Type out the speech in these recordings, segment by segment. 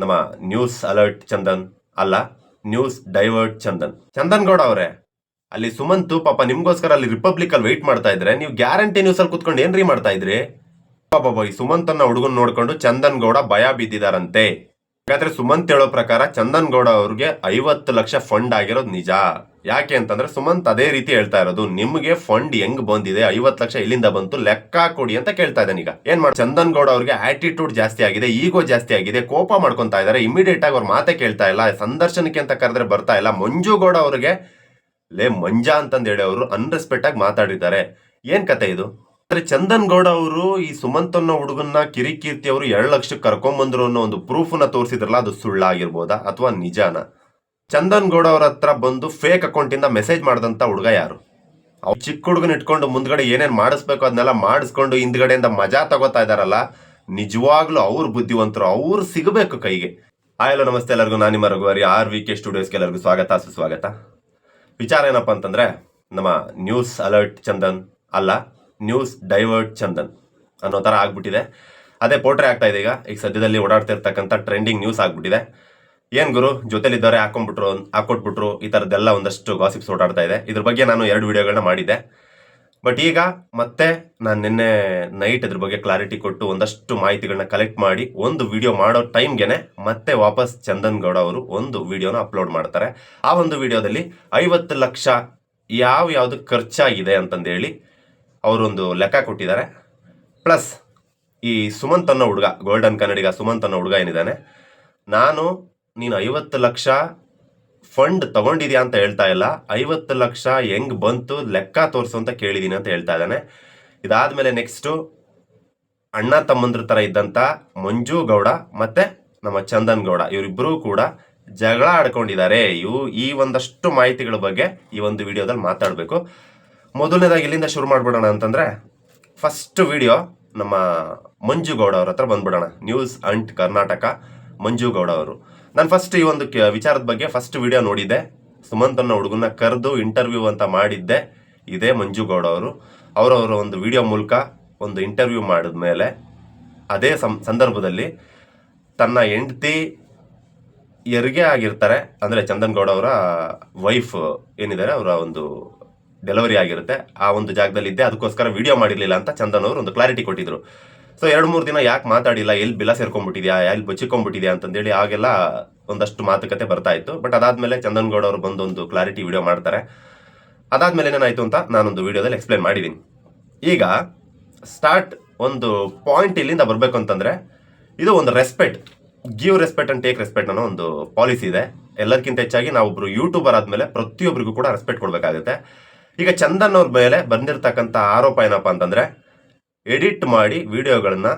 ನಮ್ಮ news alert Chandan ಅಲ್ಲ news divert Chandan. Chandan Gowda ಅವರೇ, ಅಲ್ಲಿ ಸುಮಂತು ಪಾಪ ನಿಮ್ಗೋಸ್ಕರ ಅಲ್ಲಿ ರಿಪಬ್ಲಿಕ್ ಅಲ್ಲಿ ವೆಯ್ಟ್ ಮಾಡ್ತಾ ಇದ್ರೆ, ನೀವು ಗ್ಯಾರಂಟಿ ನ್ಯೂಸ್ ಅಲ್ಲಿ ಕುತ್ಕೊಂಡು ಏನ್ರಿ ಮಾಡ್ತಾ ಇದ್ರಿ? ಪಾಪ ಈ ಸುಮಂತನ್ನ ಹುಡುಗನ್ ನೋಡ್ಕೊಂಡು ಚಂದನ್ ಗೌಡ ಭಯ ಬಿದ್ದಿದಾರಂತೆ ಯಾಕಂದ್ರೆ ಸುಮಂತ್ ಹೇಳೋ ಪ್ರಕಾರ ಚಂದನ್ ಗೌಡ ಅವ್ರಿಗೆ ಐವತ್ತು ಲಕ್ಷ ಫಂಡ್ ಆಗಿರೋದು ನಿಜ. ಯಾಕೆ ಅಂತಂದ್ರೆ ಸುಮಂತ್ ಅದೇ ರೀತಿ ಹೇಳ್ತಾ ಇರೋದು, ನಿಮಗೆ ಫಂಡ್ ಹೆಂಗ್ ಬಂದಿದೆ? ಐವತ್ತು ಲಕ್ಷ ಇಲ್ಲಿಂದ ಬಂತು, ಲೆಕ್ಕ ಕೊಡಿ ಅಂತ ಕೇಳ್ತಾ ಇದ್ದಾನೆ ಈಗ. ಏನ್ ಮಾಡಿ ಚಂದನ್ ಗೌಡ ಅವ್ರಿಗೆ ಆಟಿಟ್ಯೂಡ್ ಜಾಸ್ತಿ ಆಗಿದೆ ಈಗೋ ಜಾಸ್ತಿ ಆಗಿದೆ, ಕೋಪ ಮಾಡ್ಕೊಂತಾ ಇದಾರೆ ಇಮಿಡಿಯೇಟ್ ಆಗಿ ಅವ್ರ ಮಾತೆ ಕೇಳ್ತಾ ಇಲ್ಲ, ಸಂದರ್ಶನಕ್ಕೆ ಅಂತ ಕರೆದ್ರೆ ಬರ್ತಾ ಇಲ್ಲ. ಮಂಜು ಗೌಡ ಅವ್ರಿಗೆ, ಲೇ ಮಂಜಾ ಅಂತಂದೇಳಿ ಅವರು ಅನ್ರೆಸ್ಪೆಕ್ಟ್ ಆಗಿ ಮಾತಾಡಿದ್ದಾರೆ. ಏನ್ ಕತೆ ಇದು? ಆದ್ರೆ ಚಂದನ್ ಗೌಡ ಅವರು ಈ ಸುಮಂತ್ ಅನ್ನೋ ಹುಡುಗನ್ನ ಕಿರಿಕೀರ್ತಿ ಅವರು ಎರಡು ಲಕ್ಷಕ್ಕೆ ಕರ್ಕೊಂಬಂದ್ರು ಅನ್ನೋ ಒಂದು ಪ್ರೂಫ್ನ ತೋರಿಸಿದ್ರಲ್ಲ, ಅದು ಸುಳ್ಳಾಗಿರ್ಬೋದಾ ಅಥವಾ ನಿಜಾನ? ಚಂದನ್ ಗೌಡ ಅವ್ರ ಹತ್ರ ಬಂದು ಫೇಕ್ ಅಕೌಂಟ್ ಇಂದ ಮೆಸೇಜ್ ಮಾಡಿದಂತ ಹುಡುಗ ಯಾರು? ಅವ್ರು ಚಿಕ್ಕ ಹುಡುಗನ ಇಟ್ಕೊಂಡು ಮುಂದ್ಗಡೆ ಏನೇನ್ ಮಾಡಿಸ್ಬೇಕು ಅದನ್ನೆಲ್ಲ ಮಾಡಿಸ್ಕೊಂಡು ಹಿಂದ್ಗಡೆಯಿಂದ ಮಜಾ ತಗೋತಾ ಇದಾರಲ್ಲ, ನಿಜವಾಗ್ಲೂ ಅವ್ರು ಬುದ್ಧಿವಂತರು, ಅವ್ರು ಸಿಗಬೇಕು ಕೈಗೆ. ಆಯಲ್ಲ ನಮಸ್ತೆ ಎಲ್ಲರಿಗೂ. ನಾನು ನಿಮ್ಮ ರಘುವರಿ ಆರ್ ವಿ ಕೆ ಸ್ಟುಡಿಯೋಸ್ಗೆ ಎಲ್ಲರಿಗೂ ಸ್ವಾಗತ, ಸುಸ್ವಾಗತ. ವಿಚಾರ ಏನಪ್ಪ ಅಂತಂದ್ರೆ, ನಮ್ಮ ನ್ಯೂಸ್ ಅಲರ್ಟ್ ಚಂದನ್ ಅಲ್ಲ ನ್ಯೂಸ್ ಡೈವರ್ಟ್ ಚಂದನ್ ಅನ್ನೋ ಥರ ಆಗ್ಬಿಟ್ಟಿದೆ. ಅದೇ ಪೋಟ್ರೆ ಆಗ್ತಾ ಇದೆ ಈಗ. ಈಗ ಸದ್ಯದಲ್ಲಿ ಓಡಾಡ್ತಿರ್ತಕ್ಕಂಥ ಟ್ರೆಂಡಿಂಗ್ ನ್ಯೂಸ್ ಆಗ್ಬಿಟ್ಟಿದೆ. ಏನ್ ಗುರು? ಜೊತೆಲಿದ್ದಾರೆ ಹಾಕೊಂಡ್ಬಿಟ್ರು, ಹಾಕೊಟ್ಬಿಟ್ರು, ಈ ಥರದ್ದೆಲ್ಲ ಒಂದಷ್ಟು ಗಾಸಿಪ್ಸ್ ಓಡಾಡ್ತಾ ಇದೆ. ಇದ್ರ ಬಗ್ಗೆ ನಾನು ಎರಡು ವಿಡಿಯೋಗಳನ್ನ ಮಾಡಿದ್ದೆ. ಬಟ್ ಈಗ ಮತ್ತೆ ನಾನು ನಿನ್ನೆ ನೈಟ್ ಇದ್ರ ಬಗ್ಗೆ ಕ್ಲಾರಿಟಿ ಕೊಟ್ಟು ಒಂದಷ್ಟು ಮಾಹಿತಿಗಳನ್ನ ಕಲೆಕ್ಟ್ ಮಾಡಿ ಒಂದು ವಿಡಿಯೋ ಮಾಡೋ ಟೈಮ್ಗೆನೆ ಮತ್ತೆ ವಾಪಸ್ ಚಂದನ್ ಗೌಡ ಅವರು ಒಂದು ವಿಡಿಯೋನ ಅಪ್ಲೋಡ್ ಮಾಡ್ತಾರೆ. ಆ ಒಂದು ವಿಡಿಯೋದಲ್ಲಿ ಐವತ್ತು ಲಕ್ಷ ಯಾವ ಯಾವುದು ಖರ್ಚಾಗಿದೆ ಅಂತಂದೇಳಿ ಅವರೊಂದು ಲೆಕ್ಕ ಕೊಟ್ಟಿದ್ದಾರೆ. ಪ್ಲಸ್ ಈ ಸುಮಂತ್ ಅನ್ನೋ ಹುಡುಗ ಗೋಲ್ಡನ್ ಕನ್ನಡಿಗ ಸುಮಂತ್ ಅನ್ನೋ ಹುಡುಗ ಏನಿದ್ದಾನೆ, ನಾನು ನೀನು ಐವತ್ತು ಲಕ್ಷ ಫಂಡ್ ತಗೊಂಡಿದ್ಯಾ ಅಂತ ಹೇಳ್ತಾ ಇಲ್ಲ. ಐವತ್ತು ಲಕ್ಷ ಹೆಂಗ್ ಬಂತು, ಲೆಕ್ಕ ತೋರಿಸು ಅಂತ ಕೇಳಿದೀನಿ ಅಂತ ಹೇಳ್ತಾ ಇದ್ದಾನೆ. ಇದಾದ್ಮೇಲೆ ನೆಕ್ಸ್ಟು ಅಣ್ಣ ತಮ್ಮಂದ್ರ ತರ ಇದ್ದಂತ ಮಂಜು ಗೌಡ ಮತ್ತೆ ನಮ್ಮ ಚಂದನ್ ಗೌಡ ಇವರಿಬ್ಬರೂ ಕೂಡ ಜಗಳ ಆಡ್ಕೊಂಡಿದ್ದಾರೆ. ಇವು ಈ ಒಂದಷ್ಟು ಮಾಹಿತಿಗಳ ಬಗ್ಗೆ ಈ ಒಂದು ವಿಡಿಯೋದಲ್ಲಿ ಮಾತಾಡಬೇಕು. ಮೊದಲನೇದಾಗಿ ಇಲ್ಲಿಂದ ಶುರು ಮಾಡ್ಬಿಡೋಣ ಅಂತಂದ್ರೆ ಫಸ್ಟ್ ವಿಡಿಯೋ ನಮ್ಮ ಮಂಜು ಗೌಡ ಅವ್ರ ಹತ್ರ ಬಂದ್ಬಿಡೋಣ. ನ್ಯೂಸ್ ಅಂಟ್ ಕರ್ನಾಟಕ, ಮಂಜು ಗೌಡ ಅವರು. ನಾನು ಫಸ್ಟ್ ಈ ಒಂದು ವಿಚಾರದ ಬಗ್ಗೆ ಫಸ್ಟ್ ವಿಡಿಯೋ ನೋಡಿದ್ದೆ. ಸುಮಂತ್ ಅನ್ನೋ ಹುಡುಗನ ಕರೆದು ಇಂಟರ್ವ್ಯೂ ಅಂತ ಮಾಡಿದ್ದೆ. ಇದೇ ಮಂಜು ಗೌಡ ಅವರು. ಅವರವರ ಒಂದು ವಿಡಿಯೋ ಮೂಲಕ ಒಂದು ಇಂಟರ್ವ್ಯೂ ಮಾಡಿದ ಮೇಲೆ ಅದೇ ಸಂದರ್ಭದಲ್ಲಿ ತನ್ನ ಹೆಂಡತಿ ಹೆರಿಗೆ ಆಗಿರ್ತಾರೆ. ಅಂದರೆ ಚಂದನ್ ಗೌಡ ಅವರ ವೈಫ್ ಏನಿದ್ದಾರೆ, ಅವರ ಒಂದು ಡೆಲಿವರಿ ಆಗಿರುತ್ತೆ. ಆ ಒಂದು ಜಾಗದಲ್ಲಿ ಇದ್ದೆ ಅದಕ್ಕೋಸ್ಕರ ವಿಡಿಯೋ ಮಾಡಿರಲಿಲ್ಲ ಅಂತ ಚಂದನ್ ಅವರು ಒಂದು ಕ್ಲಾರಿಟಿ ಕೊಟ್ಟಿದ್ರು. ಸೊ ಎರಡು ಮೂರು ದಿನ ಯಾಕೆ ಮಾತಾಡಿಲ್ಲ? ಎಲ್ಲಿ ಬಿಲ ಸೇರ್ಕೊಂಡ್ಬಿಟ್ಟಿದ್ಯಾ? ಎಲ್ಲಿ ಬಚ್ಚಿಕೊಂಡ್ಬಿಟ್ಟಿದ್ಯಾ ಅಂತಂದೇಳಿ ಆಗೆಲ್ಲ ಒಂದಷ್ಟು ಮಾತುಕತೆ ಬರ್ತಾ ಇತ್ತು. ಬಟ್ ಅದಾದ್ಮೇಲೆ ಚಂದನ್ ಗೌಡ ಅವರು ಬಂದು ಒಂದು ಕ್ಲಾರಿಟಿ ವಿಡಿಯೋ ಮಾಡ್ತಾರೆ. ಅದಾದ್ಮೇಲೆ ಏನಾಯ್ತು ಅಂತ ನಾನೊಂದು ವಿಡಿಯೋದಲ್ಲಿ ಎಕ್ಸ್ಪ್ಲೇನ್ ಮಾಡಿದ್ದೀನಿ ಈಗ ಸ್ಟಾರ್ಟ್ ಒಂದು ಪಾಯಿಂಟ್ ಇಲ್ಲಿಂದ ಬರಬೇಕು ಅಂತಂದ್ರೆ, ಇದು ಒಂದು respect give respect and take respect ಅನ್ನೋ ಒಂದು ಪಾಲಿಸಿ ಇದೆ. ಎಲ್ಲರಿಗಿಂತ ಹೆಚ್ಚಾಗಿ ನಾವೊಬ್ರು ಯೂಟ್ಯೂಬರ್ ಆದ್ಮೇಲೆ ಪ್ರತಿಯೊಬ್ಬರಿಗೂ ಕೂಡ ರೆಸ್ಪೆಕ್ಟ್ ಕೊಡಬೇಕಾಗುತ್ತೆ. ಈಗ ಚಂದನ್ ಅವ್ರ ಮೇಲೆ ಬಂದಿರತಕ್ಕಂಥ ಆರೋಪ ಏನಪ್ಪಾ ಅಂತಂದ್ರೆ ಎಡಿಟ್ ಮಾಡಿ ವಿಡಿಯೋಗಳನ್ನ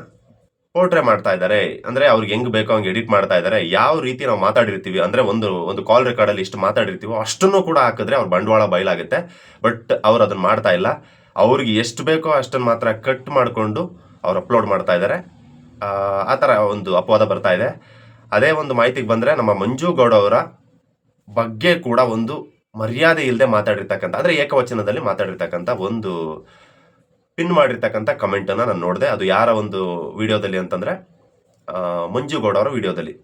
ಪೋರ್ಟ್ರೆ ಮಾಡ್ತಾ ಇದ್ದಾರೆ. ಅಂದ್ರೆ ಅವ್ರಿಗೆ ಹೆಂಗ್ ಬೇಕೋ ಹಂಗೆ ಎಡಿಟ್ ಮಾಡ್ತಾ ಇದ್ದಾರೆ. ಯಾವ ರೀತಿ ನಾವು ಮಾತಾಡಿರ್ತೀವಿ ಅಂದ್ರೆ ಒಂದು ಒಂದು ಕಾಲ್ ರೆಕಾರ್ಡ್ ಅಲ್ಲಿ ಇಷ್ಟು ಮಾತಾಡಿರ್ತೀವೋ ಅಷ್ಟನ್ನು ಕೂಡ ಹಾಕಿದ್ರೆ ಅವ್ರ ಬಂಡವಾಳ ಬಯಲಾಗುತ್ತೆ ಬಟ್ ಅವ್ರು ಅದನ್ನ ಮಾಡ್ತಾ ಇಲ್ಲ. ಅವ್ರಿಗೆ ಎಷ್ಟು ಬೇಕೋ ಅಷ್ಟನ್ನು ಮಾತ್ರ ಕಟ್ ಮಾಡಿಕೊಂಡು ಅವ್ರು ಅಪ್ಲೋಡ್ ಮಾಡ್ತಾ ಇದ್ದಾರೆ. ಆ, ಥರ ಒಂದು ಅಪವಾದ ಬರ್ತಾ ಇದೆ. ಅದೇ ಒಂದು ಮಾಹಿತಿಗೆ ಬಂದ್ರೆ ನಮ್ಮ ಮಂಜು ಗೌಡ ಅವರ ಬಗ್ಗೆ ಕೂಡ ಒಂದು ಮರ್ಯಾದೆ ಇಲ್ಲದೆ ಮಾತಾಡಿರ್ತಕ್ಕಂಥ ಅಂದ್ರೆ ಏಕವಚನದಲ್ಲಿ ಮಾತಾಡಿರ್ತಕ್ಕಂಥ ಒಂದು ಪಿನ್ ಮಾಡಿರ್ತಕ್ಕಂಥ ಕಮೆಂಟನ್ನು ನಾನು ನೋಡಿದೆ. ಅದು ಯಾರ ಒಂದು ವಿಡಿಯೋದಲ್ಲಿ ಅಂತಂದ್ರೆ ಮಂಜುಗೌಡ ಅವರ ವಿಡಿಯೋದಲ್ಲಿ.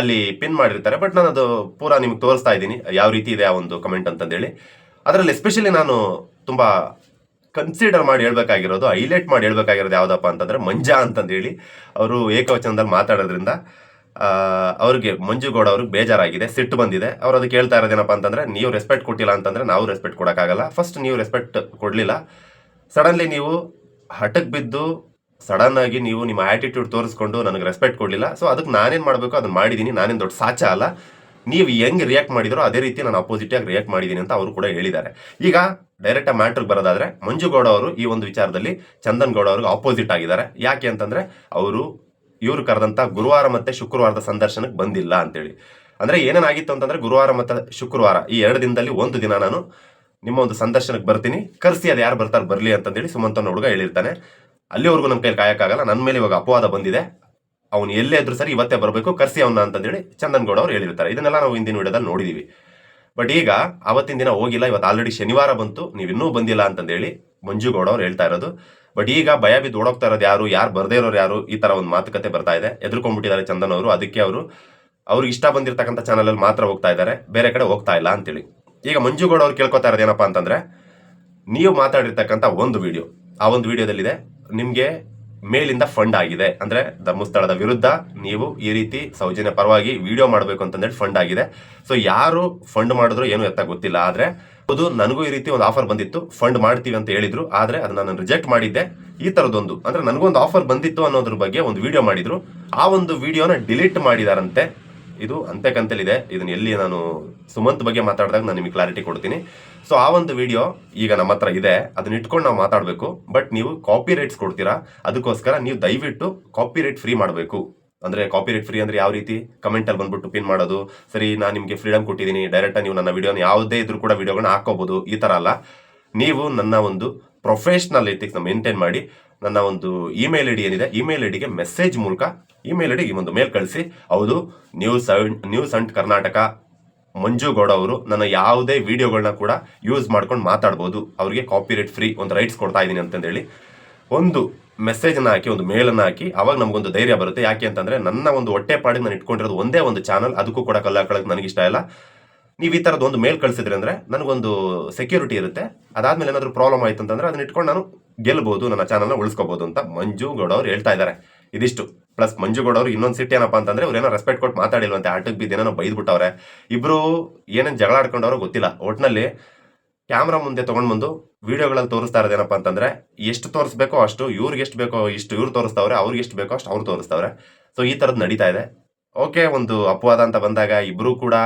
ಅಲ್ಲಿ ಪಿನ್ ಮಾಡಿರ್ತಾರೆ ಬಟ್ ನಾನು ಅದು ಪೂರಾ ನಿಮ್ಗೆ ತೋರಿಸ್ತಾ ಇದ್ದೀನಿ, ಯಾವ ರೀತಿ ಇದೆ ಆ ಒಂದು ಕಮೆಂಟ್ ಅಂತಂದೇಳಿ. ಅದರಲ್ಲಿ ಎಸ್ಪೆಷಲಿ ನಾನು ತುಂಬಾ ಕನ್ಸಿಡರ್ ಮಾಡಿ ಹೇಳ್ಬೇಕಾಗಿರೋದು ಹೈಲೈಟ್ ಮಾಡಿ ಹೇಳ್ಬೇಕಾಗಿರೋದು ಯಾವುದಪ್ಪ ಅಂತಂದ್ರೆ ಮಂಜಾ ಅಂತಂದೇಳಿ. ಅವರು ಏಕವಚನದಲ್ಲಿ ಮಾತಾಡೋದ್ರಿಂದ ಅವ್ರಿಗೆ ಮಂಜುಗೌಡ ಅವ್ರಿಗೆ ಬೇಜಾರಾಗಿದೆ, ಸಿಟ್ಟು ಬಂದಿದೆ. ಅವ್ರು ಅದಕ್ಕೆ ಹೇಳ್ತಾ ಇರೋದೇನಪ್ಪ ಅಂತಂದ್ರೆ, ನೀವು ರೆಸ್ಪೆಕ್ಟ್ ಕೊಟ್ಟಿಲ್ಲ ಅಂತಂದ್ರೆ ನಾವು ರೆಸ್ಪೆಕ್ಟ್ ಕೊಡೋಕ್ಕಾಗಲ್ಲ. ಫಸ್ಟ್ ನೀವು ರೆಸ್ಪೆಕ್ಟ್ ಕೊಡಲಿಲ್ಲ. ಸಡನ್ಲಿ ನೀವು ಹಠಕ್ಕೆ ಬಿದ್ದು ಸಡನ್ ಆಗಿ ನೀವು ನಿಮ್ಮ ಆ್ಯಟಿಟ್ಯೂಡ್ ತೋರಿಸ್ಕೊಂಡು ನನಗೆ ರೆಸ್ಪೆಕ್ಟ್ ಕೊಡಲಿಲ್ಲ. ಸೊ ಅದಕ್ಕೆ ನಾನೇನು ಮಾಡಬೇಕು? ಅದನ್ನ ಮಾಡಿದ್ದೀನಿ ನಾನೇನು ದೊಡ್ಡ ಸಾಚ ಅಲ್ಲ. ನೀವು ಹೆಂಗೆ ರಿಯಾಕ್ಟ್ ಮಾಡಿದ್ರೋ ಅದೇ ರೀತಿ ನಾನು ಅಪೋಸಿಟ್ ಆಗಿ ರಿಯಾಕ್ಟ್ ಮಾಡಿದ್ದೀನಿ ಅಂತ ಅವರು ಕೂಡ ಹೇಳಿದ್ದಾರೆ. ಈಗ ಡೈರೆಕ್ಟ್ ಮ್ಯಾಟ್ರಿಗೆ ಬರೋದಾದ್ರೆ ಮಂಜುಗೌಡ ಅವರು ಈ ಒಂದು ವಿಚಾರದಲ್ಲಿ ಚಂದನ್ ಗೌಡ ಅವ್ರಿಗೆ ಆಪೋಸಿಟ್ ಆಗಿದ್ದಾರೆ. ಯಾಕೆ ಅಂತಂದ್ರೆ ಅವರು ಇವರು ಕರೆದಂತ ಗುರುವಾರ ಮತ್ತೆ ಶುಕ್ರವಾರದ ಸಂದರ್ಶನಕ್ಕೆ ಬಂದಿಲ್ಲ ಅಂತೇಳಿ. ಅಂದ್ರೆ ಏನೇನಾಗಿತ್ತು ಅಂತಂದ್ರೆ ಗುರುವಾರ ಮತ್ತೆ ಶುಕ್ರವಾರ ಈ ಎರಡು ದಿನದಲ್ಲಿ ಒಂದು ದಿನ ನಾನು ನಿಮ್ಮ ಒಂದು ಸಂದರ್ಶನಕ್ಕೆ ಬರ್ತೀನಿ. ಕರೆಸಿ ಅದು ಯಾರು ಬರ್ತಾರೆ ಬರಲಿ ಅಂತಂದೇಳಿ ಸುಮಂತನ ಹುಡುಗ ಹೇಳಿರ್ತಾನೆ. ಅಲ್ಲಿವರೆಗೂ ನಮ್ಮ ಕೈಲಿ ಕಾಯೋಕ್ಕಾಗಲ್ಲ. ನನ್ನ ಮೇಲೆ ಇವಾಗ ಅಪವಾದ ಬಂದಿದೆ. ಅವನು ಎಲ್ಲೇ ಇದ್ರು ಸರಿ ಇವತ್ತೇ ಬರಬೇಕು. ಕರೆಸಿ ಅವನ್ನ ಅಂತಂದೇಳಿ ಚಂದನ್ ಗೌಡ ಅವ್ರು ಹೇಳಿರ್ತಾರೆ. ಇದನ್ನೆಲ್ಲ ನಾವು ಹಿಂದಿನ ವಿಡಿಯೋದಲ್ಲಿ ನೋಡಿದೀವಿ. ಬಟ್ ಈಗ ಅವತ್ತಿನ ದಿನ ಹೋಗಿಲ್ಲ. ಇವತ್ತು ಆಲ್ರೆಡಿ ಶನಿವಾರ ಬಂತು. ನೀವು ಇನ್ನೂ ಬಂದಿಲ್ಲ ಅಂತಂದೇಳಿ ಮಂಜುಗೌಡ ಅವ್ರು ಹೇಳ್ತಾ ಇರೋದು. ಬಟ್ ಈಗ ಭಯ ಬಿದ್ದು ಓಡೋಗ್ತಾ ಇರೋದು ಯಾರು? ಯಾರು ಬರದೇ ಇರೋರು ಯಾರು? ಈ ತರ ಒಂದು ಮಾತುಕತೆ ಬರ್ತಾ ಇದೆ. ಎದುರ್ಕೊಂಡ್ಬಿಟ್ಟಿದ್ದಾರೆ ಚಂದನ್ ಅವರು. ಅದಕ್ಕೆ ಅವರು, ಅವ್ರಿಗೆ ಇಷ್ಟ ಬಂದಿರತಕ್ಕಂಥ ಚಾನಲಲ್ಲಿ ಮಾತ್ರ ಹೋಗ್ತಾ ಇದ್ದಾರೆ. ಬೇರೆ ಕಡೆ ಹೋಗ್ತಾ ಇಲ್ಲ ಅಂತೇಳಿ. ಈಗ ಮಂಜುಗೌಡ ಅವ್ರು ಕೇಳ್ಕೊತಾ ಇರೋದೇನಪ್ಪ ಅಂತಂದ್ರೆ, ನೀವು ಮಾತಾಡಿರ್ತಕ್ಕಂಥ ಒಂದು ವಿಡಿಯೋ ಆ ಒಂದು ವಿಡಿಯೋದಲ್ಲಿದೆ ನಿಮಗೆ ಮೇಲಿಂದ ಫಂಡ್ ಆಗಿದೆ. ಅಂದ್ರೆ ಧರ್ಮಸ್ಥಳದ ವಿರುದ್ಧ ನೀವು ಈ ರೀತಿ ಸೌಜನ್ಯ ಪರವಾಗಿ ವಿಡಿಯೋ ಮಾಡಬೇಕು ಅಂತಂದೇಳಿ ಫಂಡ್ ಆಗಿದೆ. ಸೊ ಯಾರು ಫಂಡ್ ಮಾಡಿದ್ರು ಏನು ಎತ್ತ ಗೊತ್ತಿಲ್ಲ. ಆದ್ರೆ ಅದು ನನಗೂ ಈ ರೀತಿ ಒಂದು ಆಫರ್ ಬಂದಿತ್ತು. ಫಂಡ್ ಮಾಡ್ತೀವಿ ಅಂತ ಹೇಳಿದ್ರು. ಆದ್ರೆ, ಅದನ್ನ ನಾನು ರಿಜೆಕ್ಟ್ ಮಾಡಿದ್ದೆ. ಈ ತರದೊಂದು, ಅಂದ್ರೆ ಒಂದು ಆಫರ್ ಬಂದಿತ್ತು ಅನ್ನೋದ್ರ ಬಗ್ಗೆ ಒಂದು ವಿಡಿಯೋ ಮಾಡಿದ್ರು. ಆ ಒಂದು ವಿಡಿಯೋನ ಡಿಲೀಟ್ ಮಾಡಿದಾರಂತೆ. ಇದು ಅಂತೆಕಂತಲಿದೆ ಇದನ್ನ ಎಲ್ಲಿ ನಾನು ಸುಮಂತ್ ಬಗ್ಗೆ ಮಾತಾಡಿದಾಗ ನಾನು ನಿಮಗೆ ಕ್ಲಾರಿಟಿ ಕೊಡ್ತೀನಿ. ಸೊ ಆ ಒಂದು ವಿಡಿಯೋ ಈಗ ನಮ್ಮ ಹತ್ರ ಇದೆ. ಅದನ್ನ ಇಟ್ಕೊಂಡು ನಾವು ಮಾತಾಡಬೇಕು. ಬಟ್ ನೀವು ಕಾಪಿ ರೈಟ್ಸ್ ಕೊಡ್ತೀರಾ? ಅದಕ್ಕೋಸ್ಕರ ನೀವು ದಯವಿಟ್ಟು ಕಾಪಿ ರೈಟ್ ಫ್ರೀ ಮಾಡಬೇಕು. ಅಂದ್ರೆ ಕಾಪಿ ರೈಟ್ ಫ್ರೀ ಅಂದ್ರೆ ಯಾವ ರೀತಿ? ಕಮೆಂಟಲ್ಲಿ ಬಂದ್ಬಿಟ್ಟು ಪಿನ್ ಮಾಡೋದು. ಸರಿ, ನಾನು ನಿಮಗೆ ಫ್ರೀಡಮ್ ಕೊಟ್ಟಿದ್ದೀನಿ. ಡೈರೆಕ್ಟಾಗಿ ನೀವು ನನ್ನ ವಿಡಿಯೋನ ಯಾವುದೇ ಇದ್ರೂ ಕೂಡ ವಿಡಿಯೋಗಳನ್ನ ಹಾಕೋಬಹುದು ಈ ತರ ಅಲ್ಲ. ನೀವು ನನ್ನ ಒಂದು ಪ್ರೊಫೆಷ್ನಲ್ ಎಥಿಕ್ಸ್ನ ಮೇಂಟೈನ್ ಮಾಡಿ. ನನ್ನ ಒಂದು ಇಮೇಲ್ ಐ ಡಿ ಏನಿದೆ? ಇಮೇಲ್ ಐ ಡಿಗೆ ಮೆಸೇಜ್ ಮೂಲಕ ಇಮೇಲ್ ಐ ಐಡಿಗೆ ಒಂದು ಮೇಲ್ ಕಳಿಸಿ. ಹೌದು news news and Karnataka Manjugowda ಅವರು ನನ್ನ ಯಾವುದೇ ವಿಡಿಯೋಗಳನ್ನ ಕೂಡ ಯೂಸ್ ಮಾಡ್ಕೊಂಡು ಮಾತಾಡ್ಬೋದು. ಅವರಿಗೆ ಕಾಪಿರೈಟ್ ಫ್ರೀ ಒಂದು ರೈಟ್ಸ್ ಕೊಡ್ತಾ ಇದ್ದೀನಿ ಅಂತಂದೇಳಿ. ಒಂದು ಮೆಸೇಜನ್ನು ಹಾಕಿ, ಒಂದು ಮೇಲನ್ನು ಹಾಕಿ ಅವಾಗ ನಮಗೊಂದು ಧೈರ್ಯ ಬರುತ್ತೆ. ಯಾಕೆ ಅಂತಂದರೆ ನನ್ನ ಒಂದು ಹೊಟ್ಟೆ ಪಾಡಿಗೆ ನಾನು ಇಟ್ಕೊಂಡಿರೋದು ಒಂದೇ ಒಂದು ಚಾನಲ್ ಅದಕ್ಕೂ ಕೂಡ ಕಲ್ಲ ಹಾಕೊಳ್ಳೋಕೆ ನನಗಿಷ್ಟ ಇಲ್ಲ. ನೀವು ಈ ಥರದ್ದು ಒಂದು ಮೇಲ್ ಕಳಿಸಿದ್ರಿ ಅಂದರೆ ನನಗೊಂದು ಸೆಕ್ಯೂರಿಟಿ ಇರುತ್ತೆ. ಅದಾದಮೇಲೆ ಏನಾದರೂ ಪ್ರಾಬ್ಲಮ್ ಆಯ್ತು ಅಂತಂದರೆ ಅದನ್ನ ಇಟ್ಕೊಂಡು ನಾನು ಗೆಲ್ಬಹುದು ನನ್ನ ಚಾನಲ್ನ ಉಳಿಸ್ಕೋಬಹುದು ಅಂತ ಮಂಜು ಗೌಡ ಅವ್ರು ಹೇಳ್ತಾ ಇದ್ದಾರೆ ಇದಿಷ್ಟು. ಪ್ಲಸ್ ಮಂಜು ಗೌಡ ಅವರು ಇನ್ನೊಂದು ಸಿಟಿ ಏನಪ್ಪಾ ಅಂತಂದ್ರೆ ಅವ್ರು ಏನೋ ರೆಸ್ಪೆಕ್ಟ್ ಕೊಟ್ಟು ಮಾತಾಡಿಲ್ವಂತೆ ಆಟಕ್ಕೆ ಬಿದ್ದು ಏನೋ ಬೈದ್ಬಿಟ್ಟವ್ರೆ. ಇಬ್ರು ಏನೇನು ಜಗಳ ಆಡ್ಕೊಂಡವ್ರೋ ಗೊತ್ತಿಲ್ಲ. ಒಟ್ನಲ್ಲಿ ಕ್ಯಾಮ್ರಾ ಮುಂದೆ ತಗೊಂಡ್ ಬಂದು ವಿಡಿಯೋಗಳಲ್ಲಿ ತೋರಿಸ್ತಾ ಇರೋದೇನಪ್ಪ ಅಂತಂದ್ರೆ, ಎಷ್ಟು ತೋರಿಸ್ಬೇಕೋ ಅಷ್ಟು ಇವ್ರಿಗೆ ಎಷ್ಟು ಬೇಕೋ ಇಷ್ಟು ಇವ್ರು ತೋರಿಸ್ತಾವ್ರೆ, ಅವ್ರಿಗೆ ಎಷ್ಟು ಬೇಕೋ ಅಷ್ಟು ಅವ್ರು ತೋರಿಸ್ತಾವ್ರೆ. ಸೊ ಈ ಥರದ್ದು ನಡೀತಾ ಇದೆ. ಓಕೆ ಒಂದು ಅಪವಾದ ಅಂತ ಬಂದಾಗ ಇಬ್ರು ಕೂಡ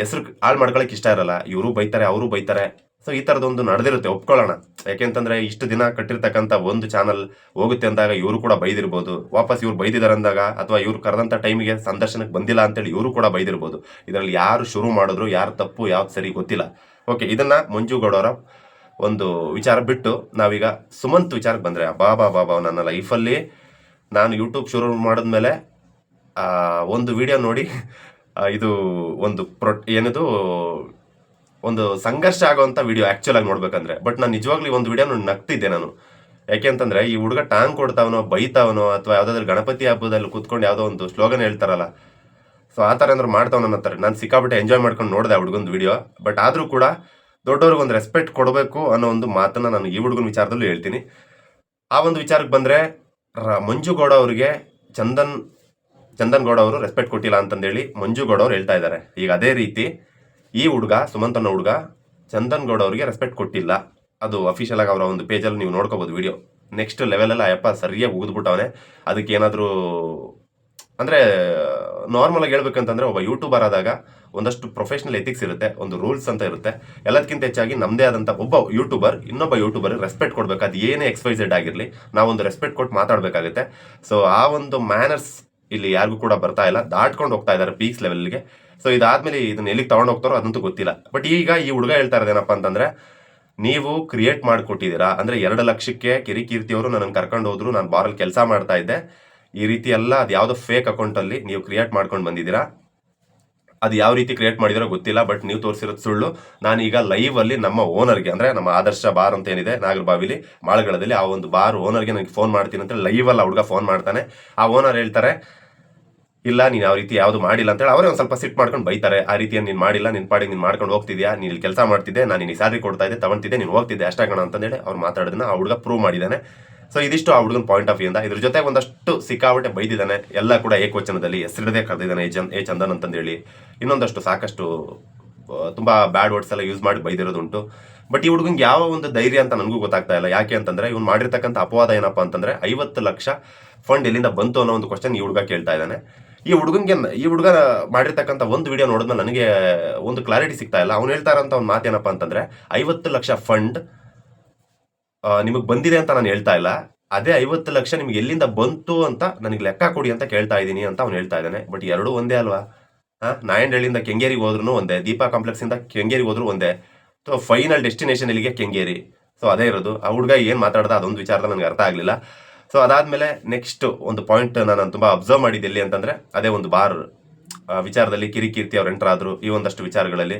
ಹೆಸರು ಹಾಳು ಮಾಡ್ಕೊಳಕ್ಕೆ ಇಷ್ಟ ಇರಲ್ಲ. ಇವರು ಬೈತಾರೆ, ಅವರು ಬೈತಾರೆ. ಸೊ ಈ ಥರದೊಂದು ನಡೆದಿರುತ್ತೆ, ಒಪ್ಕೊಳ್ಳೋಣ. ಯಾಕೆಂತಂದ್ರೆ ಇಷ್ಟು ದಿನ ಕಟ್ಟಿರ್ತಕ್ಕಂಥ ಒಂದು ಚಾನಲ್ ಹೋಗುತ್ತೆ ಅಂದಾಗ ಇವರು ಕೂಡ ಬೈದಿರ್ಬೋದು. ವಾಪಸ್ ಇವ್ರು ಬೈದಿದ್ದಾರೆ ಅಂದಾಗ ಅಥವಾ ಇವ್ರು ಕರೆದಂಥ ಟೈಮಿಗೆ ಸಂದರ್ಶನಕ್ಕೆ ಬಂದಿಲ್ಲ ಅಂತೇಳಿ ಇವರು ಕೂಡ ಬೈದಿರ್ಬೋದು. ಇದರಲ್ಲಿ ಯಾರು ಶುರು ಮಾಡಿದ್ರು, ಯಾರು ತಪ್ಪು, ಯಾವ್ದು ಸರಿ ಗೊತ್ತಿಲ್ಲ. ಓಕೆ ಇದನ್ನ ಮಂಜುಗೌಡವರ ಒಂದು ವಿಚಾರ ಬಿಟ್ಟು ನಾವೀಗ ಸುಮಂತ್ ವಿಚಾರಕ್ಕೆ ಬಂದ್ರೆ ಬಾಬಾ ಬಾಬಾ ನನ್ನ ಲೈಫಲ್ಲಿ ನಾನು ಯೂಟ್ಯೂಬ್ ಶುರು ಮಾಡಿದ್ಮೇಲೆ ಒಂದು ವಿಡಿಯೋ ನೋಡಿ ಇದು ಒಂದು ಪ್ರೊ ಏನದು ಒಂದು ಸಂಘರ್ಷ ಆಗುವಂತ ವಿಡಿಯೋ ಆಕ್ಚುಲ್ ಆಗಿ ನೋಡ್ಬೇಕಂದ್ರೆ. ಬಟ್ ನಾನು ನಿಜವಾಗ್ಲೂ ಒಂದು ವಿಡಿಯೋ ನಗ್ತಿದ್ದೆ ನಾನು. ಯಾಕೆ ಅಂತಂದ್ರೆ, ಈ ಹುಡುಗ ಟಾಂಗ್ ಕೊಡ್ತಾವನೋ, ಬೈತಾವನೋ, ಅಥವಾ ಯಾವ್ದಾದ್ರು ಗಣಪತಿ ಹಬ್ಬದಲ್ಲಿ ಕೂತ್ಕೊಂಡು ಯಾವುದೋ ಒಂದು ಸ್ಲೋಗನ್ ಹೇಳ್ತಾರಲ್ಲ, ಸೊ ಆ ಥರ ಅಂದ್ರೆ ಮಾಡ್ತಾವ್ ನನ್ನ ಹತ್ರ. ನಾನು ಸಿಕ್ಕಾಬಿಟ್ಟೆ ಎಂಜಾಯ್ ಮಾಡ್ಕೊಂಡು ನೋಡಿದೆ ಆ ಹುಡುಗಂದು ವಿಡಿಯೋ ಬಟ್ ಆದರೂ ಕೂಡ ದೊಡ್ಡವ್ರಿಗೆ ಒಂದು ರೆಸ್ಪೆಕ್ಟ್ ಕೊಡಬೇಕು ಅನ್ನೋ ಒಂದು ಮಾತನ್ನ ನಾನು ಈ ಹುಡುಗನ ವಿಚಾರದಲ್ಲೂ ಹೇಳ್ತೀನಿ. ಆ ಒಂದು ವಿಚಾರಕ್ಕೆ ಬಂದ್ರೆ ಮಂಜುಗೌಡ ಮಂಜು ಗೌಡ ಅವರಿಗೆ ಚಂದನ್ ಚಂದನ್ ಗೌಡ ಅವರು ರೆಸ್ಪೆಕ್ಟ್ ಕೊಟ್ಟಿಲ್ಲ ಅಂತಂದೇಳಿ ಮಂಜು ಗೌಡ ಅವ್ರು ಹೇಳ್ತಾ ಇದ್ದಾರೆ. ಈಗ ಅದೇ ರೀತಿ ಈ ಹುಡುಗ, ಸುಮಂತನ ಹುಡುಗ ಚಂದನ್ ಗೌಡ ಅವರಿಗೆ ರೆಸ್ಪೆಕ್ಟ್ ಕೊಟ್ಟಿಲ್ಲ. ಅದು ಅಫಿಷಿಯಲ್ ಆಗಿ ಅವರ ಒಂದು ಪೇಜಲ್ಲಿ ನೀವು ನೋಡ್ಕೋಬಹುದು ವಿಡಿಯೋ ನೆಕ್ಸ್ಟ್ ಲೆವೆಲಲ್ಲಿ ಅಯ್ಯಪ್ಪ ಸರಿಯಾಗಿ ಉಗಿದ್ಬಿಟ್ಟವನೆ. ಅದಕ್ಕೆ ಏನಾದರೂ, ಅಂದ್ರೆ ನಾರ್ಮಲ್ ಆಗಿ ಹೇಳ್ಬೇಕಂತಂದ್ರೆ ಒಬ್ಬ ಯೂಟ್ಯೂಬರ್ ಆದಾಗ ಒಂದಷ್ಟು ಪ್ರೊಫೆಷನಲ್ ಎಥಿಕ್ಸ್ ಇರುತ್ತೆ, ಒಂದು ರೂಲ್ಸ್ ಅಂತ ಇರುತ್ತೆ. ಎಲ್ಲದಕ್ಕಿಂತ ಹೆಚ್ಚಾಗಿ ನಮ್ಮದೇ ಆದಂಥ ಒಬ್ಬ ಯೂಟ್ಯೂಬರ್ ಇನ್ನೊಬ್ಬ ಯೂಟ್ಯೂಬರ್ ರೆಸ್ಪೆಕ್ಟ್ ಕೊಡಬೇಕು. ಅದು ಏನೇ ಎಕ್ಸ್ಪೈಸೆಡ್ ಆಗಿರಲಿ, ನಾವೊಂದು ರೆಸ್ಪೆಕ್ಟ್ ಕೊಟ್ಟು ಮಾತಾಡಬೇಕಾಗುತ್ತೆ. ಸೊ ಆ ಒಂದು ಮ್ಯಾನರ್ಸ್ ಇಲ್ಲಿ ಯಾರಿಗೂ ಕೂಡ ಬರ್ತಾ ಇಲ್ಲ. ದಾಟ್ಕೊಂಡು ಹೋಗ್ತಾ ಇದ್ದಾರೆ ಪೀಕ್ಸ್ ಲೆವೆಲ್ಗೆ ಸೊ ಇದಾದ್ಮೇಲೆ ಇದನ್ನ ಎಲ್ಲಿಗೆ ತಗೊಂಡು ಹೋಗ್ತಾರೋ ಅದಂತೂ ಗೊತ್ತಿಲ್ಲ. ಬಟ್ ಈಗ ಈ ಹುಡುಗ ಹೇಳ್ತಾ ಇರೋದೇನಪ್ಪ ಅಂತಂದ್ರೆ, ನೀವು ಕ್ರಿಯೇಟ್ ಮಾಡಿಕೊಟ್ಟಿದ್ದೀರಾ? ಅಂದ್ರೆ ಎರಡು ಲಕ್ಷಕ್ಕೆ ಕಿರಿಕೀರ್ತಿ ಅವರು ನನ್ನ ಕರ್ಕೊಂಡು ಹೋದ್ರು, ನಾನು ಬಾರಲ್ಲಿ ಕೆಲಸ ಮಾಡ್ತಾ ಇದ್ದೆ. ಈ ರೀತಿ ಎಲ್ಲ ಅದು ಯಾವುದೋ ಫೇಕ್ ಅಕೌಂಟ್ ಅಲ್ಲಿ ನೀವು ಕ್ರಿಯೇಟ್ ಮಾಡ್ಕೊಂಡು ಬಂದಿದ್ದೀರಾ? ಅದು ಯಾವ ರೀತಿ ಕ್ರಿಯೇಟ್ ಮಾಡಿದಿರೋ ಗೊತ್ತಿಲ್ಲ ಬಟ್ ನೀವು ತೋರಿಸಿರೋದು ಸುಳ್ಳು. ನಾನು ಈಗ ಲೈವ್ ಅಲ್ಲಿ ನಮ್ಮ ಓನರ್ಗೆ ಅಂದ್ರೆ ನಮ್ಮ ಆದರ್ಶ ಬಾರ್ ಅಂತ ಏನಿದೆ ನಾಗರಬಾವಿಲಿ ಮಾಳಗಳದಲ್ಲಿ ಆ ಒಂದು ಬಾರ್ ಓನರ್ಗೆ ನನಗೆ ಫೋನ್ ಮಾಡ್ತೀನಿ ಅಂತ ಲೈವ್ ಅಲ್ಲಿ ಹುಡುಗ ಫೋನ್ ಮಾಡ್ತಾನೆ. ಆ ಓನರ್ ಹೇಳ್ತಾರೆ ಇಲ್ಲ, ನೀನು ಯಾವ ರೀತಿ ಯಾವುದು ಮಾಡಿಲ್ಲ ಅಂತೇಳಿ ಅವರೇ ಒಂದು ಸ್ವಲ್ಪ ಸಿಟ್ ಮಾಡ್ಕೊಂಡು ಬೈತಾರೆ. ಆ ರೀತಿಯ ನೀನು ಮಾಡಿಲ್ಲ ನಿನ್ನ ಪಾಡಿಗೆ ನೀನು ಮಾಡ್ಕೊಂಡು ಹೋಗ್ತಿದ್ಯಾ? ನೀನು ಇಲ್ಲಿ ಕೆಲಸ ಮಾಡ್ತಿದ್ದೆ, ನಾನು ನಿನಗೆ ಸ್ಯಾಲ್ರಿ ಕೊಡ್ತಾ ಇದ್ದೆ ತಗೊಂತಿದ್ದೆ ನೀನು ಹೋಗ್ತಿದ್ದೆ, ಅಷ್ಟೇ ಕಣ ಅಂತಂದೇಳಿ ಅವ್ರು ಮಾತಾಡೋದನ್ನ ಆ ಹುಡುಗ ಪ್ರೂವ್ ಮಾಡಿದ್ದಾನೆ ಸೊ ಇದಿಷ್ಟು ಆ ಹುಡುಗನ ಪಾಯಿಂಟ್ ಆಫ್ ವ್ಯೂ ಇಂದ. ಇದ್ರ ಜೊತೆ ಒಂದಷ್ಟು ಸಿಕ್ಕಾಬಟ್ಟೆ ಬೈದಿದ್ದಾನೆ. ಎಲ್ಲ ಕೂಡ ಏಕವಚನದಲ್ಲಿ ಹೆಸರಿಡದೆ ಕರೆದಿದ್ದಾನೆ ಏ ಜನ್ ಏ ಚಂದನ್ ಅಂತಂದೇಳಿ. ಇನ್ನೊಂದಷ್ಟು ಸಾಕಷ್ಟು ತುಂಬ ಬ್ಯಾಡ್ ವರ್ಡ್ಸ್ ಎಲ್ಲ ಯೂಸ್ ಮಾಡಿ ಬೈದಿರೋದುಂಟು. ಬಟ್ ಈ ಹುಡುಗಂಗೆ ಯಾವ ಒಂದು ಧೈರ್ಯ ಅಂತ ನನಗೂ ಗೊತ್ತಾಗ್ತಾ ಇಲ್ಲ. ಯಾಕೆ ಅಂತಂದ್ರೆ ಇವ್ನು ಮಾಡಿರ್ತಕ್ಕಂಥ ಅಪವಾದ ಏನಪ್ಪಾ ಅಂತಂದ್ರೆ ಐವತ್ತು ಲಕ್ಷ ಫಂಡ್ ಎಲ್ಲಿಂದ ಬಂತು ಅನ್ನೋ ಒಂದು ಕ್ವಶನ್ ಈ ಹುಡುಗ ಕೇಳ್ತಾ ಇದ್ದಾನೆ. ಈ ಹುಡುಗನ್ಗೆ ಈ ಹುಡುಗ ಮಾಡಿರ್ತಕ್ಕಂಥ ಒಂದು ವಿಡಿಯೋ ನೋಡಿದ್ಮೇಲೆ ನನಗೆ ಒಂದು ಕ್ಲಾರಿಟಿ ಸಿಗ್ತಾ ಇಲ್ಲ. ಅವ್ನು ಹೇಳ್ತಾ ಇರೋಂಥ ಒಂದು ಮಾತೇನಪ್ಪ ಅಂತಂದ್ರೆ, ಐವತ್ತು ಲಕ್ಷ ಫಂಡ್ ನಿಮಗೆ ಬಂದಿದೆ ಅಂತ ನಾನು ಹೇಳ್ತಾ ಇಲ್ಲ. ಅದೇ ಐವತ್ತು ಲಕ್ಷ ನಿಮ್ಗೆ ಎಲ್ಲಿಂದ ಬಂತು ಅಂತ ನನಗೆ ಲೆಕ್ಕ ಕೊಡಿ ಅಂತ ಕೇಳ್ತಾ ಇದ್ದೀನಿ ಅಂತ ಅವ್ನು ಹೇಳ್ತಾ ಇದ್ದಾನೆ. ಬಟ್ ಎರಡೂ ಒಂದೇ ಅಲ್ವಾ? ಹಾಂ ನಾಯಂಡಹಳ್ಳಿಯಿಂದ ಕೆಂಗೇರಿಗೆ ಹೋದ್ರು ಒಂದೇ, ದೀಪಾ ಕಾಂಪ್ಲೆಕ್ಸ್ ಇಂದ ಕೆಂಗೇರಿಗೆ ಹೋದ್ರು ಒಂದೇ. ಸೊ ಫೈನಲ್ ಡೆಸ್ಟಿನೇಷನ್ ಇಲ್ಲಿಗೆ ಕೆಂಗೇರಿ. ಸೊ ಅದೇ ಇರೋದು. ಆ ಹುಡುಗ ಏನು ಮಾತಾಡ್ದ ಅದೊಂದು ವಿಚಾರದ ನನಗೆ ಅರ್ಥ ಆಗ್ಲಿಲ್ಲ. ಸೊ ಅದಾದ್ಮೇಲೆ ನೆಕ್ಸ್ಟ್ ಒಂದು ಪಾಯಿಂಟ್ ನಾನು ತುಂಬಾ ಅಬ್ಸರ್ವ್ ಮಾಡಿದ್ದು ಎಲ್ಲಿ ಅಂತಂದ್ರೆ, ಅದೇ ಒಂದು ಬಾರ್ ವಿಚಾರದಲ್ಲಿ ಕಿರಿಕೀರ್ತಿ ಅವ್ರು ಎಂಟರ್ ಆದ್ರು ಈ ಒಂದಷ್ಟು ವಿಚಾರಗಳಲ್ಲಿ.